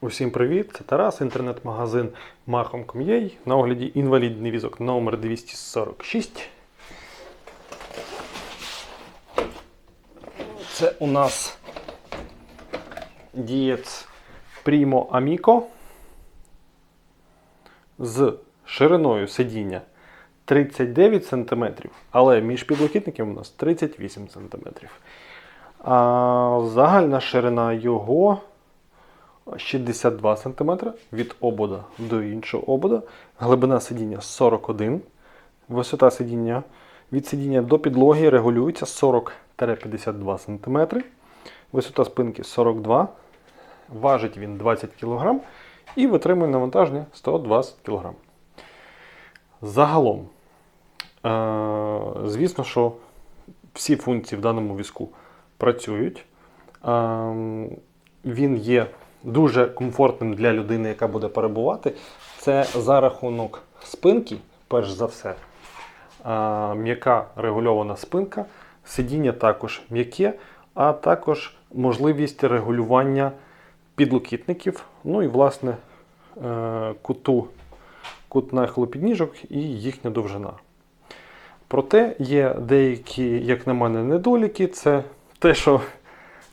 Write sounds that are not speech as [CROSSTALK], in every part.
Усім привіт! Це Тарас, інтернет-магазин Machom.com.ua. На огляді інвалідний візок номер 246. Це у нас дієць Primo Amico з шириною сидіння 39 см, але між підлокітниками у нас 38 см. А загальна ширина його 62 см від обода до іншого обода. Глибина сидіння 41 Висота сидіння від сидіння до підлоги регулюється 40-52 см. Висота спинки 42 Важить він 20 кг і витримує навантаження 120 кг. Загалом, е, звісно, що всі функції в даному візку працюють. Е, Він є дуже комфортним для людини, яка буде перебувати. Це за рахунок спинки, перш за все. М'яка регульована спинка, сидіння також м'яке, а також можливість регулювання підлокітників, ну і власне е, куту, кут нахилу підніжок і їхня довжина. Проте є деякі, як на мене, недоліки. Це те, що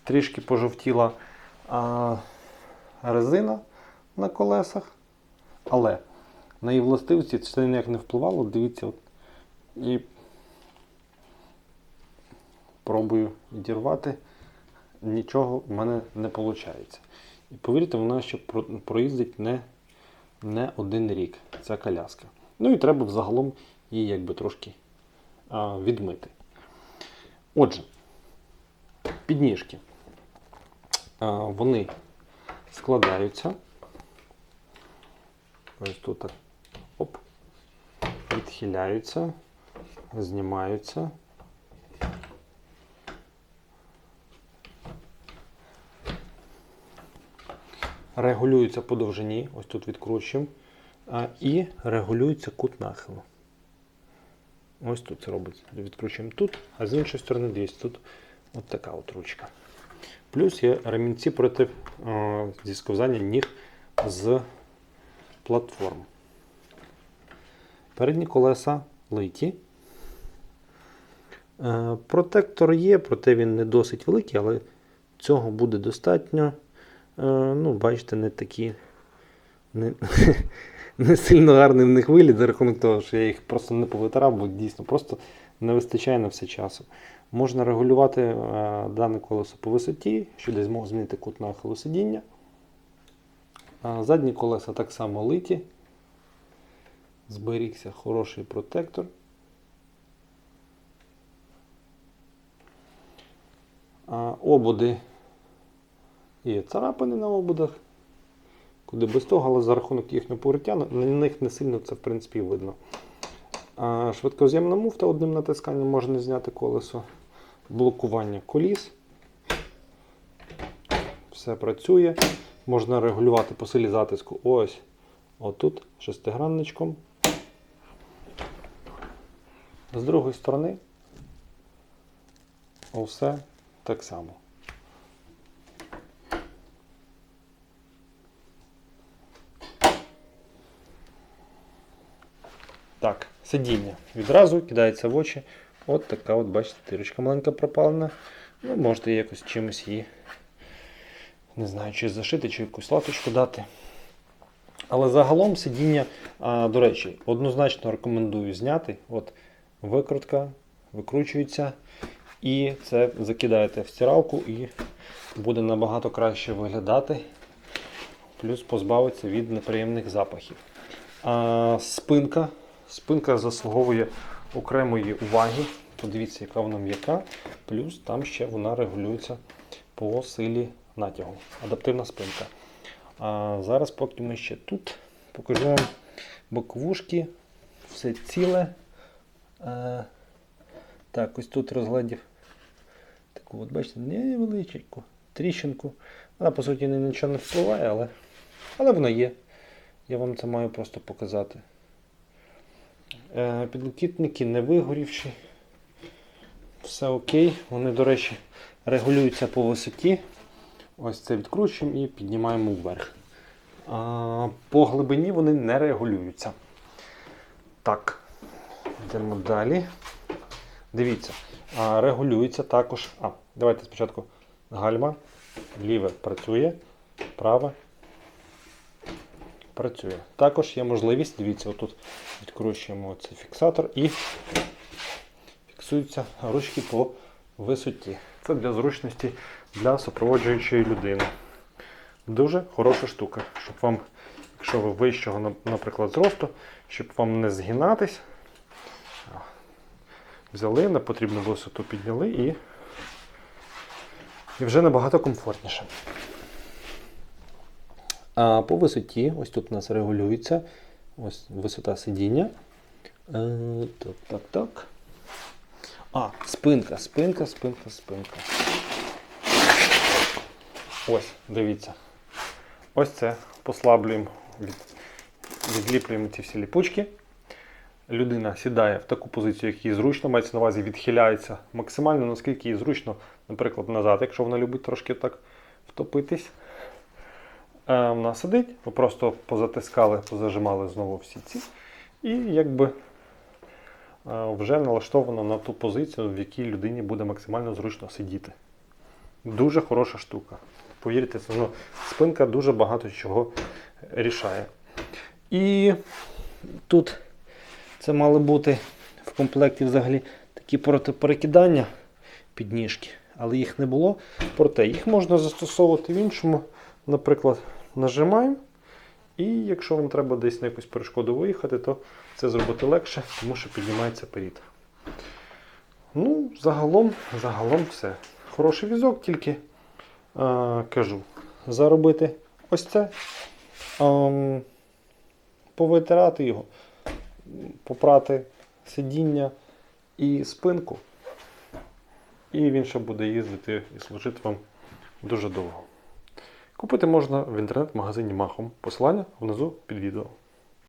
трішки пожовтіла резина на колесах. Але на її властивості це ніяк не впливало. Дивіться, от, і пробую відірвати. Нічого в мене не виходить. І повірте, вона ще проїздить не, не один рік, ця коляска. Ну і треба взагалом її якби трошки а, відмити. Отже, підніжки. А, вони складаються. Ось тут так, оп, відхиляються, знімаються. Регулюються по довжині, ось тут відкручуємо, і регулюється кут нахилу. Ось тут це робиться. Відкручуємо тут, а з іншої сторони дивіться, тут от така от ручка. Плюс є ремінці проти е, зісковзання ніг з платформ. Передні колеса литі. Е, протектор є, проте він не досить великий, але цього буде достатньо. Е, ну, бачите, не такі. Не, [LAUGHS] не сильно гарний в них вигляд за рахунок того, що я їх просто не повитирав, бо дійсно просто не вистачає на все часу. Можна регулювати е, дане колесо по висоті, що десь можна змінити кут нахилу сидіння. Задні колеса так само литі. Зберігся хороший протектор. Ободи Є царапини на ободах, куди без того, але за рахунок їхнього на на них не сильно це в принципі видно. Швидкоз'ємна муфта одним натисканням можна зняти колесо, блокування коліс. Все працює. Можна регулювати по силі затиску ось отут, шестигранничком. З другої сторони все так само. Так, сидіння. Відразу кидається в очі. От така, от, бачите, тирочка маленька пропалена. Ну, можете якось чимось її, не знаю, чи зашити, чи якусь латочку дати. Але загалом сидіння, а, до речі, однозначно рекомендую зняти. От Викрутка, викручується. І це закидаєте в стиралку і буде набагато краще виглядати. Плюс позбавиться від неприємних запахів. А, спинка. Спинка заслуговує окремої уваги. Подивіться, яка вона м'яка. Плюс там ще вона регулюється по силі натягу. Адаптивна спинка. А зараз, поки ми ще тут, покажу вам боковушки. Все ціле. Так, ось тут розглядів таку, от бачите, невеличку тріщинку. Вона, по суті, ні нічого не впливає, але, але вона є. Я вам це маю просто показати. Е, Підлокітники не вигорівші. Все окей. Вони, до речі, регулюються по висоті. Ось це відкручуємо і піднімаємо вверх. А, по глибині вони не регулюються. Так, йдемо далі. Дивіться, а, регулюється також. А, давайте спочатку гальма. Ліве працює, праве працює. Також є можливість, дивіться, отут відкручуємо цей фіксатор і фіксуються ручки по висоті. Це для зручності для супроводжуючої людини. Дуже хороша штука, щоб вам, якщо ви вищого, наприклад, зросту, щоб вам не згинатись, взяли на потрібну висоту, підняли і, і вже набагато комфортніше. А по висоті, ось тут у нас регулюється ось висота сидіння. Е, так, так, так. А, спинка, спинка, спинка, спинка. Ось, дивіться. Ось це послаблюємо, від, відліплюємо ці всі ліпучки. Людина сідає в таку позицію, як їй зручно, мається на увазі відхиляється максимально, наскільки їй зручно, наприклад, назад, якщо вона любить трошки так втопитись. Е, вона сидить, ви просто позатискали, позажимали знову всі ці. І якби вже налаштовано на ту позицію, в якій людині буде максимально зручно сидіти. Дуже хороша штука. Повірте, ну, спинка дуже багато чого рішає. І тут це мали бути в комплекті взагалі такі протиперекидання підніжки, але їх не було. Проте їх можна застосовувати в іншому. Наприклад, нажимаємо. І якщо вам треба десь на якусь перешкоду виїхати, то це зробити легше, тому що піднімається перід. Ну, загалом, загалом все. Хороший візок, тільки е, кажу, заробити ось це, ем, повитирати його, попрати сидіння і спинку. І він ще буде їздити і служити вам дуже довго. Купити можна в інтернет-магазині Махом. Посилання внизу під відео.